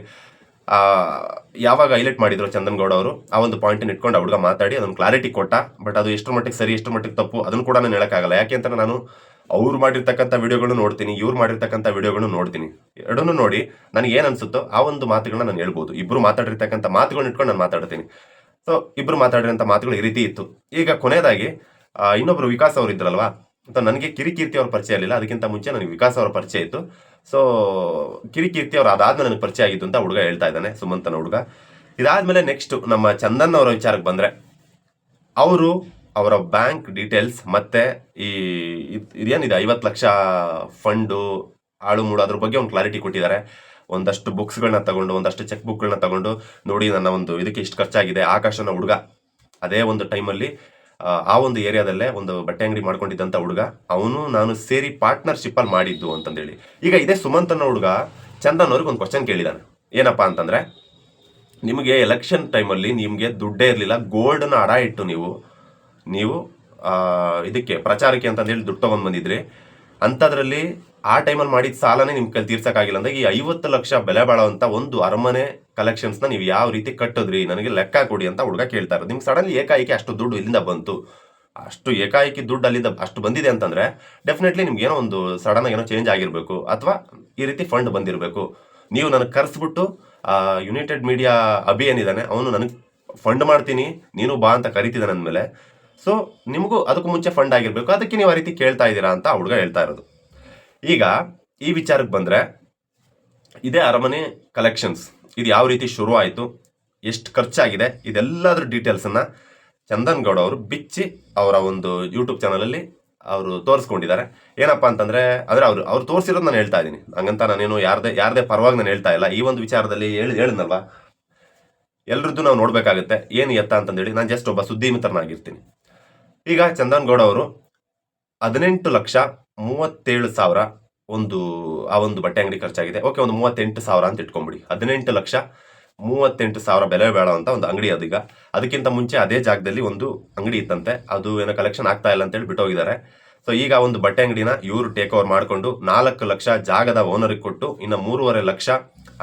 ಯಾವಾಗ ಹೈಲೈಟ್ ಮಾಡಿದ್ರು ಚಂದನ್ ಗೌಡ ಅವರು, ಆ ಒಂದು ಪಾಯಿಂಟ್ ಇಟ್ಕೊಂಡು ಹುಡುಗ ಮಾತಾಡಿ ಅದನ್ನು ಕ್ಲಾರಿಟಿ ಕೊಟ್ಟ. ಬಟ್ ಅದು ಎಷ್ಟು ಮಟ್ಟಿಗೆ ಸರಿ ಎಷ್ಟು ಮಟ್ಟಿಗೆ ತಪ್ಪು, ಅದನ್ನು ಕೂಡ ನಾನು ಹೇಳೋಕ್ಕಾಗಲ್ಲ. ಯಾಕೆ ನಾನು ಅವ್ರು ಮಾಡಿರ್ತಕ್ಕಂಥ ವಿಡಿಯೋಗಳು ನೋಡ್ತೀನಿ, ಇವ್ರು ಮಾಡಿರ್ತಕ್ಕಂಥ ವಿಡಿಯೋಗಳು ನೋಡ್ತೀನಿ. ಎರಡನ್ನೂ ನೋಡಿ ನನಗೆ ಏನು ಅನ್ಸುತ್ತೋ ಆ ಒಂದು ಮಾತುಗಳನ್ನ ನಾನು ಹೇಳ್ಬೋದು. ಇಬ್ರು ಮಾತಾಡಿರ್ತಕ್ಕಂಥ ಮಾತುಗಳನ್ನ ಇಟ್ಕೊಂಡು ನಾನು ಮಾತಾಡ್ತೀನಿ. ಸೊ ಇಬ್ರು ಮಾತಾಡಿರೋಂಥ ಮಾತುಗಳು ಈ ರೀತಿ ಇತ್ತು. ಈಗ ಕೊನೆಯದಾಗಿ ಇನ್ನೊಬ್ರು ವಿಕಾಸ್ ಅವರು ಇದ್ರಲ್ವಾ? ಅಂತ ನನಗೆ ಕಿರಿಕೀರ್ತಿ ಅವ್ರ ಪರಿಚಯ ಇರಲಿಲ್ಲ. ಅದಕ್ಕಿಂತ ಮುಂಚೆ ನನಗೆ ವಿಕಾಸ್ ಅವರ ಪರಿಚಯ ಇತ್ತು. ಸೊ ಕಿರಿಕೀರ್ತಿ ಅವ್ರು ಅದಾದ್ಮೇಲೆ ನನಗೆ ಪರಿಚಯ ಆಗಿತ್ತು ಅಂತ ಹುಡುಗ ಹೇಳ್ತಾ ಇದ್ದಾನೆ, ಸುಮಂತನ ಹುಡುಗ. ಇದಾದ್ಮೇಲೆ ನೆಕ್ಸ್ಟ್ ನಮ್ಮ ಚಂದನ್ ಅವರ ವಿಚಾರಕ್ಕೆ ಬಂದ್ರೆ, ಅವರು ಅವರ ಬ್ಯಾಂಕ್ ಡೀಟೇಲ್ಸ್ ಮತ್ತೆ ಈ ಇದ್- ಇದೇನಿದೆ, ಐವತ್ತು ಲಕ್ಷ ಫಂಡು ಆಳು ಮೂಡು ಅದ್ರ ಬಗ್ಗೆ ಒಂದು ಕ್ಲಾರಿಟಿ ಕೊಟ್ಟಿದ್ದಾರೆ. ಒಂದಷ್ಟು ಬುಕ್ಸ್ಗಳನ್ನ ತಗೊಂಡು, ಒಂದಷ್ಟು ಚೆಕ್ ಬುಕ್ಗಳನ್ನ ತಗೊಂಡು, ನೋಡಿ ನನ್ನ ಒಂದು ಇದಕ್ಕೆ ಇಷ್ಟು ಖರ್ಚಾಗಿದೆ. ಆಕಾಶನ ಹುಡುಗ, ಅದೇ ಒಂದು ಟೈಮಲ್ಲಿ ಆ ಒಂದು ಏರಿಯಾದಲ್ಲೇ ಒಂದು ಬಟ್ಟೆ ಅಂಗಡಿ ಮಾಡ್ಕೊಂಡಿದ್ದಂಥ ಹುಡುಗ. ಅವನು ನಾನು ಸೇರಿ ಪಾರ್ಟ್ನರ್ಶಿಪ್ ಅಲ್ಲಿ ಮಾಡಿದ್ದು ಅಂತಂದೇಳಿ. ಈಗ ಇದೇ ಸುಮಂತ್ ಅನ್ನೋ ಹುಡುಗ ಚಂದನ್ ಅವ್ರಿಗೆ ಒಂದು ಕ್ವಶನ್ ಕೇಳಿದಾನೆ. ಏನಪ್ಪಾ ಅಂತಂದ್ರೆ, ನಿಮಗೆ ಎಲೆಕ್ಷನ್ ಟೈಮಲ್ಲಿ ನಿಮಗೆ ದುಡ್ಡೇ ಇರಲಿಲ್ಲ ಗೋಲ್ಡನ್ನ ಅಡ ಇಟ್ಟು ನೀವು ನೀವು ಇದಕ್ಕೆ ಪ್ರಚಾರಕ್ಕೆ ಅಂತಂದೇಳಿ ದುಡ್ಡು ತಗೊಂಡ್ ಬಂದಿದ್ರಿ. ಅಂಥದ್ರಲ್ಲಿ ಆ ಟೈಮಲ್ಲಿ ಮಾಡಿದ ಸಾಲನೇ ನಿಮ್ ಕೈಲಿ ತೀರ್ಸಕ್ಕಾಗಿಲ್ಲ. ಅಂದ್ರೆ ಈ ಐವತ್ತು ಲಕ್ಷ ಬೆಲೆ ಬಾಳುವಂತ ಒಂದು ಅರಮನೆ ಕಲೆಕ್ಷನ್ಸ್ನ ನೀವು ಯಾವ ರೀತಿ ಕಟ್ಟಿದ್ರಿ, ನನಗೆ ಲೆಕ್ಕ ಕೊಡಿ ಅಂತ ಹುಡುಗ ಕೇಳ್ತಾರೆ ನಿಮ್ಗೆ ಸಡನ್ಲಿ ಏಕಾಏಕಿ ಅಷ್ಟು ದುಡ್ಡು ಇಲ್ಲಿಂದ ಬಂತು. ಅಷ್ಟು ಏಕಾಏಕಿ ದುಡ್ಡು ಅಲ್ಲಿಂದ ಅಷ್ಟು ಬಂದಿದೆ ಅಂತಂದ್ರೆ ಡೆಫಿನೆಟ್ಲಿ ನಿಮ್ಗೆ ಏನೋ ಒಂದು ಸಡನ್ ಏನೋ ಚೇಂಜ್ ಆಗಿರಬೇಕು. ಅಥವಾ ಈ ರೀತಿ ಫಂಡ್ ಬಂದಿರಬೇಕು. ನೀವು ನನಗೆ ಕರೆಸ್ಬಿಟ್ಟು ಯುನೈಟೆಡ್ ಮೀಡಿಯಾ ಅಭಿ ಏನಿದ್ದಾನೆ, ಅವನು ನನಗೆ ಫಂಡ್ ಮಾಡ್ತೀನಿ, ನೀನು ಬಾ ಅಂತ ಕರಿತಿದ್ದಾನೆ ಅಂದಮೇಲೆ ಸೊ ನಿಮಗೂ ಅದಕ್ಕೂ ಮುಂಚೆ ಫಂಡ್ ಆಗಿರಬೇಕು. ಅದಕ್ಕೆ ನೀವು ಆ ರೀತಿ ಕೇಳ್ತಾ ಇದ್ದೀರಾ ಅಂತ ಹುಡುಗ ಹೇಳ್ತಾ ಇರೋದು. ಈಗ ಈ ವಿಚಾರಕ್ಕೆ ಬಂದರೆ ಇದೇ ಅರಮನೆ ಕಲೆಕ್ಷನ್ಸ್ ಇದು ಯಾವ ರೀತಿ ಶುರು ಆಯಿತು? ಎಷ್ಟು ಖರ್ಚಾಗಿದೆ? ಇದೆಲ್ಲದರ ಡೀಟೇಲ್ಸನ್ನು ಚಂದನ್ ಗೌಡ ಅವರು ಬಿಚ್ಚಿ ಅವರ ಒಂದು ಯೂಟ್ಯೂಬ್ ಚಾನಲಲ್ಲಿ ಅವರು ತೋರಿಸ್ಕೊಂಡಿದ್ದಾರೆ. ಏನಪ್ಪಾ ಅಂತಂದರೆ, ಅಂದರೆ ಅವರು, ಅವ್ರು ತೋರಿಸಿರೋದು ನಾನು ಹೇಳ್ತಾ ಇದ್ದೀನಿ. ಹಂಗಂತ ನಾನೇನು ಯಾರದೇ ಯಾರದೇ ಪರವಾಗಿ ನಾನು ಹೇಳ್ತಾ ಇಲ್ಲ. ಈ ಒಂದು ವಿಚಾರದಲ್ಲಿ ಹೇಳಿ ಹೇಳಿದ್ನಲ್ವಾ ಎಲ್ಲರದ್ದು ನಾವು ನೋಡಬೇಕಾಗುತ್ತೆ. ಏನು ಎತ್ತ ಅಂತಂದೇಳಿ ನಾನು ಜಸ್ಟ್ ಒಬ್ಬ ಸುದ್ದಿ ಮಿತ್ರನಾಗಿರ್ತೀನಿ ಈಗ ಚಂದನ್ ಗೌಡ ಅವರು ಹದಿನೆಂಟು ಲಕ್ಷ ಮೂವತ್ತೇಳು ಸಾವಿರ ಒಂದು, ಆ ಒಂದು ಬಟ್ಟೆ ಅಂಗಡಿ ಖರ್ಚಾಗಿದೆ. ಓಕೆ ಒಂದು ಮೂವತ್ತೆಂಟು ಸಾವಿರ ಅಂತ ಇಟ್ಕೊಂಬಿಡಿ. ಹದಿನೆಂಟು ಲಕ್ಷ ಮೂವತ್ತೆಂಟು ಸಾವಿರ ಬೆಲೆ ಅಂತ ಒಂದು ಅಂಗಡಿ ಅದೀಗ ಅದಕ್ಕಿಂತ ಮುಂಚೆ ಅದೇ ಜಾಗದಲ್ಲಿ ಒಂದು ಅಂಗಡಿ ಇತ್ತಂತೆ. ಅದು ಏನೋ ಕಲೆಕ್ಷನ್ ಆಗ್ತಾ ಇಲ್ಲ ಅಂತೇಳಿ ಬಿಟ್ಟೋಗಿದ್ದಾರೆ. ಸೊ ಈಗ ಒಂದು ಬಟ್ಟೆ ಅಂಗಡಿನ ಇವರು ಟೇಕ್ ಓವರ್ ಮಾಡಿಕೊಂಡು ನಾಲ್ಕು ಲಕ್ಷ ಜಾಗದ ಓನರಿಗೆ ಕೊಟ್ಟು, ಇನ್ನು ಮೂರುವರೆ ಲಕ್ಷ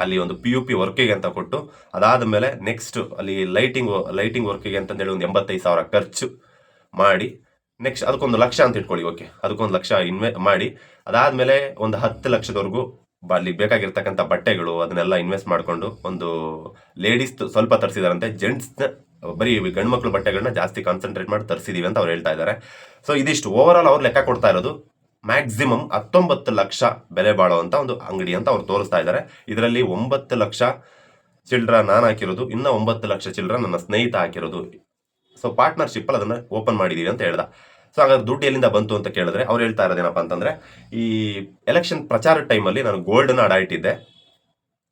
ಅಲ್ಲಿ ಒಂದು ಪಿ ಯು ಪಿ ವರ್ಕಿಗೆ ಅಂತ ಕೊಟ್ಟು ಅದಾದ ಮೇಲೆ ನೆಕ್ಸ್ಟ್ ಅಲ್ಲಿ ಲೈಟಿಂಗ್ ಲೈಟಿಂಗ್ ವರ್ಕಿಗೆ ಅಂತಂದೇಳಿ ಒಂದು ಎಂಬತ್ತೈದು ಸಾವಿರ ಖರ್ಚು. ಮಾಡಿ ನೆಕ್ಸ್ಟ್ ಅದಕ್ಕೊಂದು ಲಕ್ಷ ಅಂತ ಇಟ್ಕೊಳ್ಳಿ ಓಕೆ ಅದಕ್ಕೊಂದು ಲಕ್ಷ ಇನ್ವೆ ಮಾಡಿ. ಅದಾದಮೇಲೆ ಒಂದು ಹತ್ತು ಲಕ್ಷದವರೆಗೂ ಅಲ್ಲಿ ಬೇಕಾಗಿರ್ತಕ್ಕಂಥ ಬಟ್ಟೆಗಳು ಅದನ್ನೆಲ್ಲ ಇನ್ವೆಸ್ಟ್ ಮಾಡಿಕೊಂಡು ಒಂದು ಲೇಡೀಸ್ ಸ್ವಲ್ಪ ತರಿಸಿದಾರಂತೆ ಜೆಂಟ್ಸ್ ಬರೀ ಗಂಡು ಮಕ್ಕಳು ಬಟ್ಟೆಗಳನ್ನ ಜಾಸ್ತಿ ಕಾನ್ಸಂಟ್ರೇಟ್ ಮಾಡಿ ತರಿಸಿದೀವಿ ಅಂತ ಅವ್ರು ಹೇಳ್ತಾ ಇದ್ದಾರೆ. ಸೊ ಇದಿಷ್ಟು ಓವರ್ ಆಲ್ ಅವ್ರು ಲೆಕ್ಕ ಕೊಡ್ತಾ ಇರೋದು. ಮ್ಯಾಕ್ಸಿಮಮ್ ಹತ್ತೊಂಬತ್ತು ಲಕ್ಷ ಬೆಲೆ ಬಾಳುವಂಥ ಒಂದು ಅಂಗಡಿ ಅಂತ ಅವ್ರು ತೋರಿಸ್ತಾ ಇದ್ದಾರೆ. ಇದರಲ್ಲಿ ಒಂಬತ್ತು ಲಕ್ಷ ಚಿಲ್ಡ್ರ ನಾನು ಹಾಕಿರೋದು, ಇನ್ನೂ ಒಂಬತ್ತು ಲಕ್ಷ ಚಿಲ್ಡ್ರ ನನ್ನ ಸ್ನೇಹಿತ ಹಾಕಿರೋದು. ಸೊ ಪಾರ್ಟ್ನರ್ಶಿಪ್ ಅಲ್ಲಿ ಅದನ್ನ ಓಪನ್ ಮಾಡಿದೀವಿ ಅಂತ ಹೇಳ್ದ. ಸೊ ಹಾಗಾದ್ರೆ ದುಡ್ಡು ಎಲ್ಲಿಂದ ಬಂತು ಅಂತ ಕೇಳಿದ್ರೆ ಅವ್ರು ಹೇಳ್ತಾ ಇರೋದೇನಪ್ಪ ಅಂತಂದ್ರೆ, ಈ ಎಲೆಕ್ಷನ್ ಪ್ರಚಾರ ಟೈಮಲ್ಲಿ ನಾನು ಗೋಲ್ಡ್ನ ಅಡ ಇಟ್ಟಿದ್ದೆ.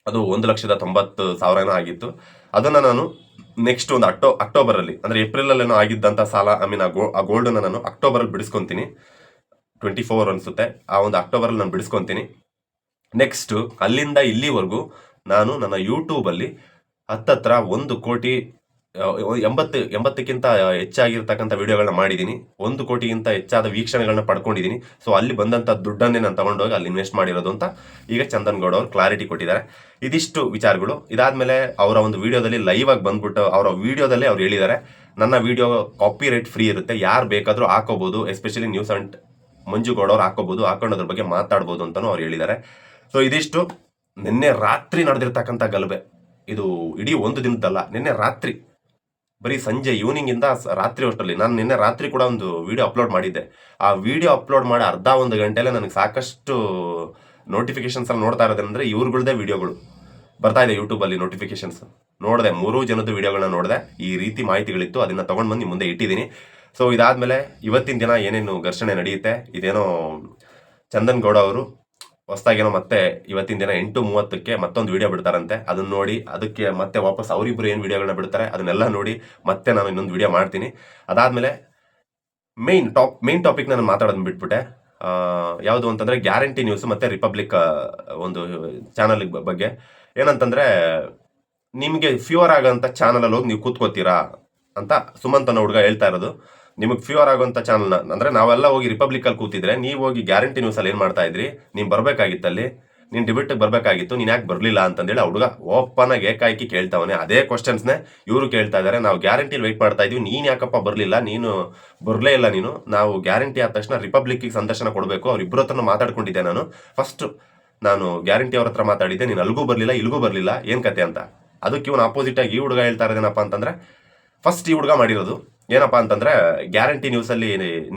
ಅದು ಒಂದು ಲಕ್ಷದ ತೊಂಬತ್ತು ಸಾವಿರನೋ ಆಗಿತ್ತು. ಅದನ್ನ ನಾನು ನೆಕ್ಸ್ಟ್ ಒಂದು ಅಕ್ಟೋ ಅಕ್ಟೋಬರ್ ಅಲ್ಲಿ, ಅಂದ್ರೆ ಏಪ್ರಿಲ್ ಅಲ್ಲೇನೋ ಆಗಿದ್ದಂತ ಸಾಲ ಐ ಮೀನ್ ಆ ಗೋ ಆ ಗೋಲ್ಡನ್ನ ನಾನು ಅಕ್ಟೋಬರ್ ಅಲ್ಲಿ ಬಿಡಿಸ್ಕೊಂತೀನಿ. ಟ್ವೆಂಟಿ ಫೋರ್ ಅನ್ಸುತ್ತೆ. ಆ ಒಂದು ಅಕ್ಟೋಬರ್ ಅಲ್ಲಿ ನಾನು ಬಿಡಿಸ್ಕೊಂತೀನಿ. ನೆಕ್ಸ್ಟ್ ಅಲ್ಲಿಂದ ಇಲ್ಲಿವರೆಗೂ ನಾನು ನನ್ನ ಯೂಟ್ಯೂಬ್ ಅಲ್ಲಿ ಹತ್ತತ್ರ ಒಂದು ಕೋಟಿ ಎಂಬತ್ತು, ಎಂಬತ್ತಕ್ಕಿಂತ ಹೆಚ್ಚಾಗಿರ್ತಕ್ಕಂಥ ವಿಡಿಯೋಗಳನ್ನ ಮಾಡಿದ್ದೀನಿ ಒಂದು ಕೋಟಿಗಿಂತ ಹೆಚ್ಚಾದ ವೀಕ್ಷಣೆಗಳನ್ನ ಪಡ್ಕೊಂಡಿದ್ದೀನಿ ಸೊ ಅಲ್ಲಿ ಬಂದಂಥ ದುಡ್ಡನ್ನೇ ನಾನು ತಗೊಂಡೋಗಿ ಅಲ್ಲಿ ಇನ್ವೆಸ್ಟ್ ಮಾಡಿರೋದು ಅಂತ ಈಗ ಚಂದನ್ ಗೌಡ ಅವರು ಕ್ಲಾರಿಟಿ ಕೊಟ್ಟಿದ್ದಾರೆ. ಇದಿಷ್ಟು ವಿಚಾರಗಳು. ಇದಾದಮೇಲೆ ಅವರ ಒಂದು ವಿಡಿಯೋದಲ್ಲಿ ಲೈವ್ ಆಗಿ ಬಂದ್ಬಿಟ್ಟು ಅವರ ವಿಡಿಯೋದಲ್ಲೇ ಅವ್ರು ಹೇಳಿದ್ದಾರೆ. ನನ್ನ ವಿಡಿಯೋ ಕಾಪಿ ರೈಟ್ ಫ್ರೀ ಇರುತ್ತೆ. ಯಾರು ಬೇಕಾದರೂ ಹಾಕೋಬೋದು. Especially news and Manju Gowda ಅವ್ರು ಹಾಕೋಬೋದು. ಹಾಕೊಂಡು ಅದ್ರ ಬಗ್ಗೆ ಮಾತಾಡ್ಬೋದು ಅಂತಲೂ ಅವ್ರು ಹೇಳಿದ್ದಾರೆ. ಸೊ ಇದಿಷ್ಟು. ನಿನ್ನೆ ರಾತ್ರಿ ನಡೆದಿರ್ತಕ್ಕಂಥ ಗಲಭೆ. ಇದು ಇಡೀ ಒಂದು ದಿನದಲ್ಲ ನಿನ್ನೆ ರಾತ್ರಿ ಬರೀ ಸಂಜೆ ಈವ್ನಿಂಗ್ ಇಂದ ರಾತ್ರಿ ಅಷ್ಟರಲ್ಲಿ ನಾನು ನಿನ್ನೆ ರಾತ್ರಿ ಕೂಡ ಒಂದು ವಿಡಿಯೋ ಅಪ್ಲೋಡ್ ಮಾಡಿದ್ದೆ. ಆ ವಿಡಿಯೋ ಅಪ್ಲೋಡ್ ಮಾಡಿ ಅರ್ಧ ಒಂದು ಗಂಟೆಲೆ ನನಗೆ ಸಾಕಷ್ಟು ನೋಟಿಫಿಕೇಶನ್ಸ್ ಅಲ್ಲಿ ನೋಡ್ತಾ ಇರೋದಂದ್ರೆ ಇವ್ರುಗಳದೇ ವಿಡಿಯೋಗಳು ಬರ್ತಾ ಇದೆ ಯೂಟ್ಯೂಬಲ್ಲಿ ನೋಟಿಫಿಕೇಶನ್ಸ್ ನೋಡಿದೆ, ಮೂರು ಜನದ ವಿಡಿಯೋಗಳನ್ನ ನೋಡಿದೆ. ಈ ರೀತಿ ಮಾಹಿತಿಗಳಿತ್ತು. ಅದನ್ನ ತಗೊಂಡ್ ಬಂದು ಮುಂದೆ ಇಟ್ಟಿದ್ದೀನಿ. ಸೊ ಇದಾದಮೇಲೆ ಇವತ್ತಿನ ದಿನ ಏನೇನು ಘರ್ಷಣೆ ನಡೆಯುತ್ತೆ, ಇದೇನೋ ಚಂದನ್ ಗೌಡ ಅವರು ಹೊಸ್ದಾಗೇನೋ ಮತ್ತೆ ಇವತ್ತಿನ ದಿನ ಎಂಟು ಮೂವತ್ತಕ್ಕೆ ಮತ್ತೊಂದು ವಿಡಿಯೋ ಬಿಡ್ತಾರಂತೆ. ಅದನ್ನ ನೋಡಿ ಅದಕ್ಕೆ ಮತ್ತೆ ವಾಪಸ್ ಅವರಿಬ್ಬರು ಏನು ವಿಡಿಯೋಗಳನ್ನ ಬಿಡ್ತಾರೆ ಅದನ್ನೆಲ್ಲ ನೋಡಿ ಮತ್ತೆ ನಾನು ಇನ್ನೊಂದು ವಿಡಿಯೋ ಮಾಡ್ತೀನಿ. ಅದಾದ್ಮೇಲೆ ಮೇನ್ ಟಾಪ್ ಮೇನ್ ಟಾಪಿಕ್ ನಾನು ಮಾತಾಡೋದನ್ನ ಬಿಟ್ಬಿಟ್ಟೆ. ಯಾವುದು ಅಂತಂದ್ರೆ ಗ್ಯಾರಂಟಿ ನ್ಯೂಸ್ ಮತ್ತೆ ರಿಪಬ್ಲಿಕ್ ಒಂದು ಚಾನಲ್ ಬಗ್ಗೆ. ಏನಂತಂದ್ರೆ ನಿಮಗೆ ಫ್ಯೂರ್ ಆಗೋಂಥ ಚಾನಲಲ್ಲಿ ಹೋಗಿ ನೀವು ಕೂತ್ಕೋತೀರಾ ಅಂತ ಸುಮಂತ್ ಅನ್ನೋ ಹುಡುಗ ಹೇಳ್ತಾ ಇರೋದು. ನಿಮಗೆ ಫ್ಯೂರ್ ಆಗುವಂಥ ಚಾನಲ್ನ ಅಂದ್ರೆ ನಾವೆಲ್ಲ ಹೋಗಿ ರಿಪಬ್ಲಿಕ್ ಅಲ್ಲಿ ಕೂತಿದ್ರೆ ನೀವು ಹೋಗಿ ಗ್ಯಾರಂಟಿ ನ್ಯೂಸ್ ಅಲ್ಲಿ ಏನ್ ಮಾಡ್ತಾ ಇದ್ರಿ? ನೀವು ಬರಬೇಕಾಗಿತ್ತಲ್ಲಿ. ನೀನು ಡಿಬೇಟ್ ಬರಬೇಕಾಗಿತ್ತು. ನೀನು ಯಾಕೆ ಬರಲಿಲ್ಲ ಅಂತಂದೇಳಿ ಆ ಹುಡುಗ ಓಪನ್ ಆಗಿ ಏಕಾಏಕಿ ಕೇಳ್ತಾವನೆ. ಅದೇ ಕ್ವಶನ್ಸ್ನೇ ಇವರು ಕೇಳ್ತಾ ಇದಾರೆ. ನಾವು ಗ್ಯಾರಂಟಿ ವೆಯ್ಟ್ ಮಾಡ್ತಾ ಇದೀವಿ. ನೀನ್ ಯಾಕಪ್ಪ ಬರಲಿಲ್ಲ? ನೀನು ಬರಲೇ ಇಲ್ಲ ನೀನು. ನಾವು ಗ್ಯಾರಂಟಿ ಆದ ತಕ್ಷಣ ರಿಪಬ್ಲಿಕ್ಕಿಗೆ ಸಂದರ್ಶನ ಕೊಡಬೇಕು. ಅವ್ರಿಬ್ರ ಹತ್ರ ಮಾತಾಡ್ಕೊಂಡಿದ್ದೆ ನಾನು. ಫಸ್ಟ್ ನಾನು ಗ್ಯಾರಂಟಿ ಅವ್ರ ಹತ್ರ ಮಾತಾಡಿದ್ದೆ. ನೀನು ಅಲ್ಗೂ ಬರಲಿಲ್ಲ, ಇಲ್ಗೂ ಬರಲಿಲ್ಲ. ಏನು ಕತೆ ಅಂತ. ಅದಕ್ಕೆ ಇವನು ಆಪೋಸಿಟ್ ಆಗಿ ಈ ಹುಡುಗ ಹೇಳ್ತಾ ಇರೋದೇನಪ್ಪ ಅಂತಂದ್ರೆ ಫಸ್ಟ್ ಈ ಹುಡುಗ ಮಾಡಿರೋದು. ಏನಪ್ಪಾ ಅಂತಂದ್ರೆ ಗ್ಯಾರಂಟಿ ನ್ಯೂಸ್ ಅಲ್ಲಿ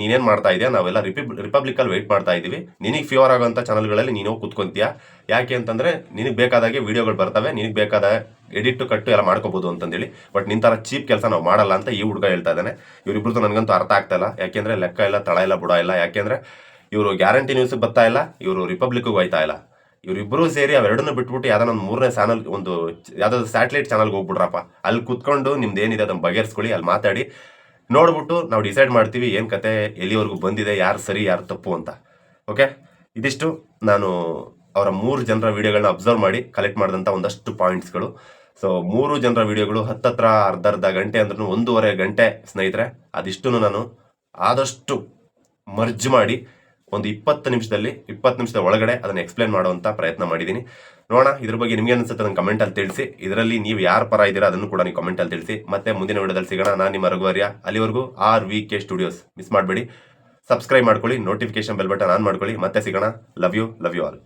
ನೀನೇನ್ ಮಾಡ್ತಾ ಇದೆಯಾ? ನಾವೆಲ್ಲ ರಿಪಬ್ಲಿಕ್ ಅಲ್ಲಿ ವೆಯ್ಟ್ ಮಾಡ್ತಾ ಇದೀವಿ. ನಿನಗೆ ಫೇವರ್ ಆಗುವಂತ ಚಾನಲ್ಗಳಲ್ಲಿ ನೀನು ಕುತ್ಕೊಂತೀಯ? ಯಾಕೆ ಅಂತಂದ್ರೆ, ನಿನಗೆ ಬೇಕಾದಾಗೆ ವಿಡಿಯೋಗಳು ಬರ್ತವೆ, ನಿನಗೆ ಬೇಕಾದ ಎಡಿಟ್ ಕಟ್ಟು ಎಲ್ಲ ಮಾಡ್ಕೋಬಹುದು ಅಂತಂದೇಳಿ. ಬಟ್ ನಿನ್ ತರ ಚೀಪ್ ಕೆಲಸ ನಾವು ಮಾಡಲ್ಲ ಅಂತ ಈ ಹುಡುಗ ಹೇಳ್ತಾ ಇದ್ದಾನೆ. ಇವ್ರಿಬ್ರದ್ದು ನನಗಂತೂ ಅರ್ಥ ಆಗ್ತಾ ಇಲ್ಲ. ಯಾಕೆಂದ್ರೆ ಲೆಕ್ಕ ಇಲ್ಲ, ತಳ ಇಲ್ಲ, ಬುಡ ಇಲ್ಲ. ಯಾಕೆಂದ್ರೆ, ಇವರು ಗ್ಯಾರಂಟಿ ನ್ಯೂಸ್ ಬರ್ತಾ ಇಲ್ಲ, ಇವರು ರಿಪಬ್ಲಿಕ್ ಹೋಯ್ತಾ ಇಲ್ಲ. ಇವರಿಬ್ಬರು ಸೇರಿ ಅವೆರಡನ್ನೂ ಬಿಟ್ಬಿಟ್ಟು ಯಾವ್ದಾನ ಒಂದು ಮೂರನೇ ಚಾನಲ್ ಒಂದು ಯಾವ್ದಾದ್ರು ಸ್ಯಾಟಲೈಟ್ ಚಾನಲ್ಗೆ ಹೋಗ್ಬಿಡ್ರಪ್ಪ. ಅಲ್ಲಿ ಕುತ್ಕೊಂಡು ನಿಮ್ದು ಏನಿದೆ ಅದನ್ನು ಬಗೆಹರಿಸ್ಕೊಳ್ಳಿ, ಅಲ್ಲಿ ಮಾತಾಡಿ. ನೋಡ್ಬಿಟ್ಟು ನಾವು ಡಿಸೈಡ್ ಮಾಡ್ತೀವಿ ಏನು ಕತೆ ಎಲ್ಲಿವರೆಗೂ ಬಂದಿದೆ, ಯಾರು ಸರಿ, ಯಾರು ತಪ್ಪು ಅಂತ. ಓಕೆ ಇದಿಷ್ಟು ನಾನು ಅವರ ಮೂರು ಜನರ ವಿಡಿಯೋಗಳನ್ನ ಅಬ್ಸರ್ವ್ ಮಾಡಿ ಕಲೆಕ್ಟ್ ಮಾಡಿದಂಥ ಒಂದಷ್ಟು ಪಾಯಿಂಟ್ಸ್ಗಳು ಸೊ ಮೂರು ಜನರ ವಿಡಿಯೋಗಳು ಹತ್ತತ್ರ ಅರ್ಧ ಅರ್ಧ ಗಂಟೆ ಅಂದ್ರೂ ಒಂದೂವರೆ ಗಂಟೆ ಸ್ನೇಹಿತರೆ ಅದಿಷ್ಟು ನಾನು ಆದಷ್ಟು ಮರ್ಜ್ ಮಾಡಿ ಒಂದು ಇಪ್ಪತ್ತು ನಿಮಿಷದಲ್ಲಿ, ಇಪ್ಪತ್ತು ನಿಮಿಷದ ಒಳಗಡೆ ಅದನ್ನು ಎಕ್ಸ್ಪ್ಲೇನ್ ಮಾಡುವಂತ ಪ್ರಯತ್ನ ಮಾಡಿದ್ದೀನಿ. ನೋಡೋಣ, ಇದ್ರ ಬಗ್ಗೆ ನಿಮಗೆ ಅನ್ಸುತ್ತೆ ಅದನ್ನು ಕಮೆಂಟ್ ಅಲ್ಲಿ ತಿಳಿಸಿ. ಇದರಲ್ಲಿ ನೀವು ಯಾರ ಪರ ಇದ್ದೀರಾ ಅದನ್ನು ಕೂಡ ನೀವು ಕಮೆಂಟ್ ಅಲ್ಲಿ ತಿಳಿಸಿ. ಮತ್ತೆ ಮುಂದಿನ ವಿಡಿಯೋದಲ್ಲಿ ಸಿಗೋಣ. ನಾನು ನಿಮ್ಮ ರಘುವರ್ಯ. ಅಲ್ಲಿವರೆಗೂ R V K studios miss ಮಾಡಬೇಡಿ. ಸಬ್ಸ್ಕ್ರೈಬ್ ಮಾಡ್ಕೊಳ್ಳಿ. ನೋಟಿಫಿಕೇಶನ್ ಬೆಲ್ ಬಟನ್ ಆನ್ ಮಾಡ್ಕೊಳ್ಳಿ. ಮತ್ತೆ ಸಿಗೋಣ. Love you love you all